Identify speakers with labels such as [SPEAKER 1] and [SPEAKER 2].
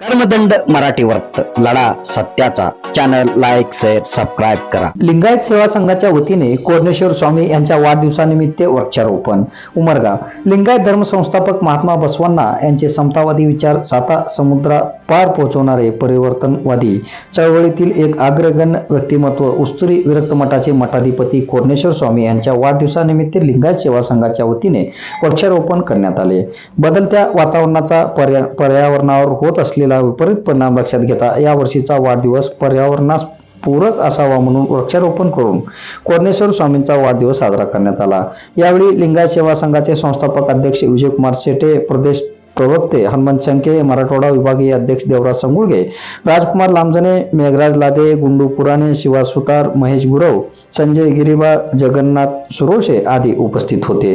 [SPEAKER 1] कर्मदंड मराठी वर्त लढा सत्याचा. चॅनल लाईक शेअर सबस्क्राईब करा.
[SPEAKER 2] लिंगायत सेवा संघाच्या वतीने कोरणेश्वर स्वामी यांच्या वाढदिवसानिमित्त वृक्षारोपण. उमरगा. लिंगायत धर्म संस्थापक महात्मा बसवांना यांचे समतावादी विचार साता समुद्रा पार पोहोचवणारे परिवर्तनवादी. चळवळीतील एक अग्रगण्य व्यक्तिमत्व उस्तुरी विरक्त मठाचे मठाधिपती कोरणेश्वर स्वामी यांच्या वाढदिवसानिमित्त लिंगायत सेवा संघाच्या वतीने वृक्षारोपण करण्यात आले. बदलत्या वातावरणाचा पर्या पर्यावरणावर होत असलेला विपरीत परिणाम लक्षात घेता यावर्षीचा वाढदिवस पर्यावरणास पूरक असावा म्हणून वृक्षारोपण करून कोरणेश्वर स्वामींचा वाढदिवस साजरा करण्यात आला. यावेळी लिंगायत सेवा संघाचे संस्थापक अध्यक्ष विजयकुमार शेटे प्रदेश प्रवक्ते हनुमंत शंके मराठवाडा विभागीय अध्यक्ष देवराज संगुळगे राजकुमार लांबजने मेघराज लादे गुंडू पुराणे शिवा सुतार महेश गुरव संजय गिरीबा जगन्नाथ सुरोशे आदी उपस्थित होते.